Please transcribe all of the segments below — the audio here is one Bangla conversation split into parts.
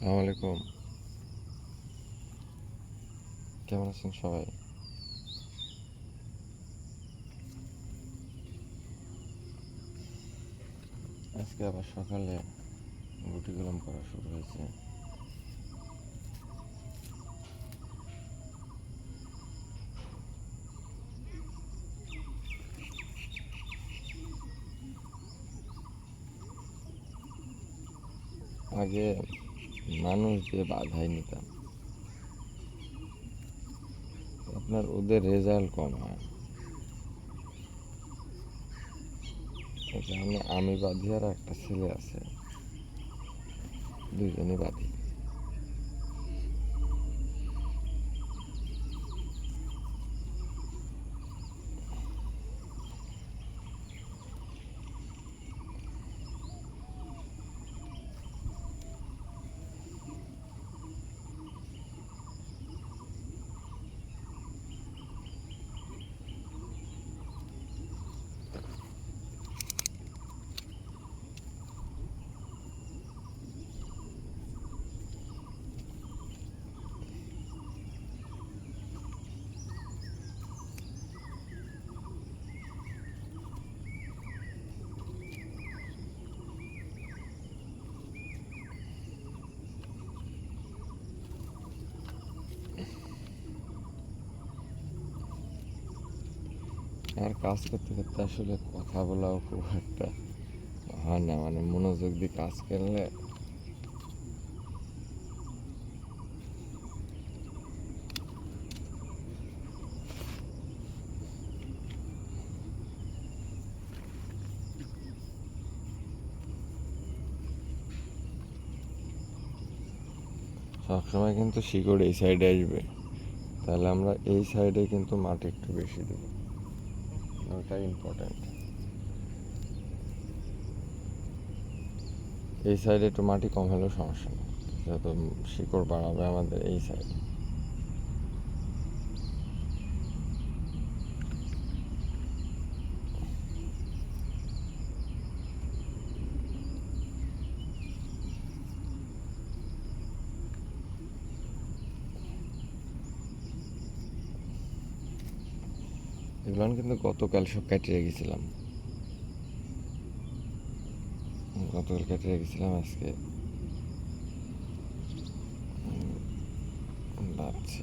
আসসালামু আলাইকুম। কেমন আছেন সবাই? আজকে আবার সকালে রুটি গরম করা শুরু হয়েছে। আগে মানুষ দিয়ে বাধাই নিতাম আপনার ওদের রেজাল্ট কম হয় এই কারণে আমি বাঁধি আর একটা ছেলে আছে দুজনই বাঁধি আর কাজ করতে করতে আসলে কথা বলাও খুব একটা হয় না। মানে মনোযোগ দিয়ে কাজ করলে সবসময় কিন্তু শিকড় এই সাইডে আসবে। তাহলে আমরা এই সাইডে কিন্তু মাটি একটু বেশি দেবো। ওটা ইম্পর্টেন্ট এই সাইডে একটু মাটি কম হলেও সমস্যা নেই। যত শিকড় বাড়াবে আমাদের এই সাইডে এগুলো কিন্তু গতকাল সব কেটে রেখেছিলাম। গতকাল কেটে রেখেছিলাম আজকে উম, বাঁধছি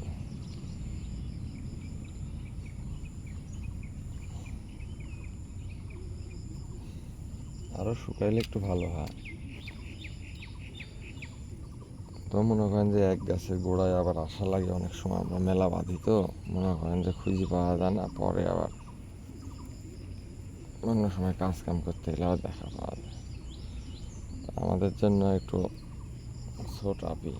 আরও শুকাইলে একটু ভালো হয়। তো মনে করেন যে এক গাছের গোড়ায় আবার আশা লাগে অনেক সময়, আমরা মেলা বাঁধি তো, মনে করেন যে খুঁজে পাওয়া যায় না, পরে আবার অন্য সময় কাজ কাম করতে গেলে আবার দেখা পাওয়া যায়। আমাদের জন্য একটু ছোট আপি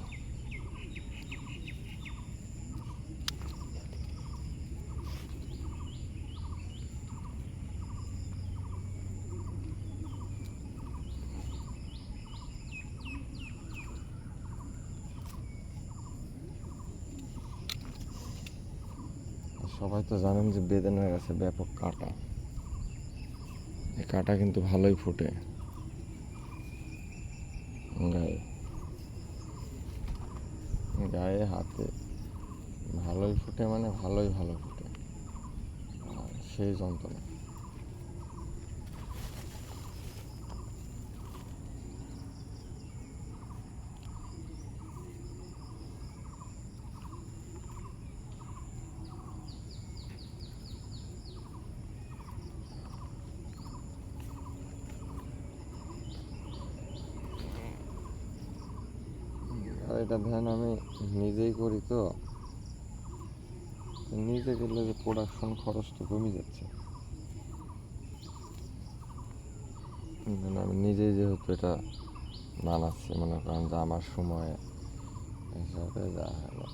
সবাই তো জানেন যে বেদানার গাছে ব্যাপক কাটা। এই কাটা কিন্তু ভালোই ফুটে। গায়ে। গায়ে, হাতে। ভালোই ফুটে মানে ভালোই ভালো ফুটে। আর সেই যন্ত্রণা আর এটা ধ্যান আমি নিজেই করি তো। নিজে গেলে যে প্রোডাকশন খরচ তো কমে যাচ্ছে। মানে আমি নিজেই যেহেতু এটা বানাচ্ছি, মনে করেন যে আমার সময় হিসাবে যা হলো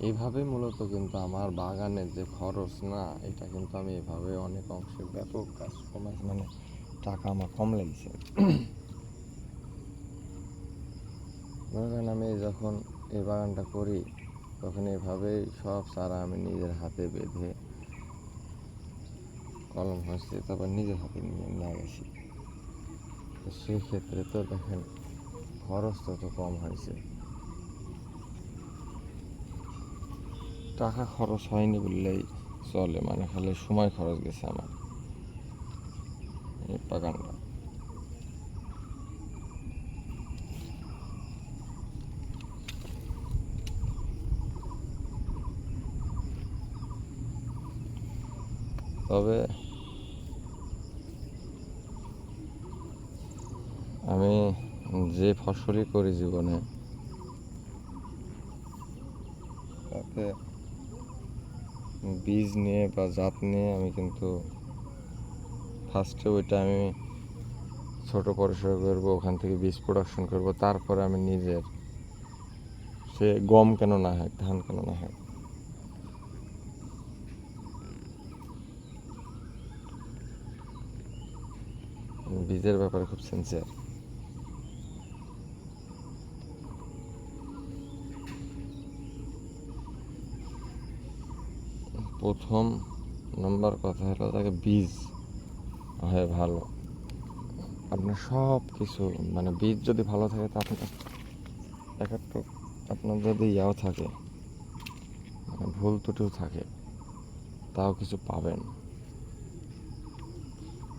এইভাবে মূলত কিন্তু আমার বাগানের যে খরচ না, এটা কিন্তু আমি এভাবে অনেক অংশে ব্যাপক কাজ কমাই মানে টাকা আমার কম লেগেছে। মনে করেন আমি যখন এই বাগানটা করি, তখন এভাবেই সব চারা আমি নিজের হাতে বেঁধে কলম হচ্ছে তারপর নিজের হাতে নিয়ে নিয়ে গেছি তো সেই ক্ষেত্রে তো দেখেন খরচ তত কম হয়েছে। টাকা খরচ হয়নি বললেই চলে মানে খালি সময় খরচ গেছে আমার এই বাগানটা। তবে আমি যে ফসলই করি জীবনে, তাতে বীজ নিয়ে বা জাত নিয়ে আমি কিন্তু ফার্স্টে ওইটা আমি ছোট পরিসর করব, ওখান থেকে বীজ প্রোডাকশন করব, তারপরে আমি নিজের সে গম কেন না হয় ধান কেন না হয় বীজের ব্যাপারে খুব সিনসিয়ার প্রথম নম্বর কথা হলো তাকে বীজ হয় ভালো। আপনার সব কিছু মানে বীজ যদি ভালো থাকে তা আপনার, এক একটা আপনার যদি ইয়াও থাকে মানে ভুল ত্রুটিও থাকে, তাও কিছু পাবেন।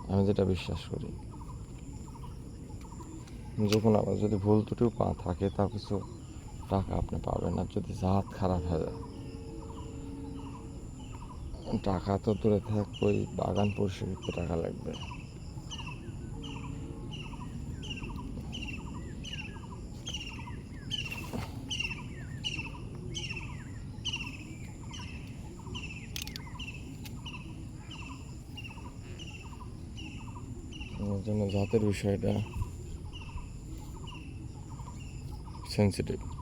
আমি যেটা বিশ্বাস করি। যে কোনো আবার যদি ভুল ত্রুটিও পা থাকে, তাও কিছু টাকা আপনি পাবেন আর যদি জাত খারাপ হয়ে যায়। টাকা তো দূরে থাক ওই বাগান পরিষ্কার টাকা লাগবে। জন্য জাতের বিষয়টা sensitive.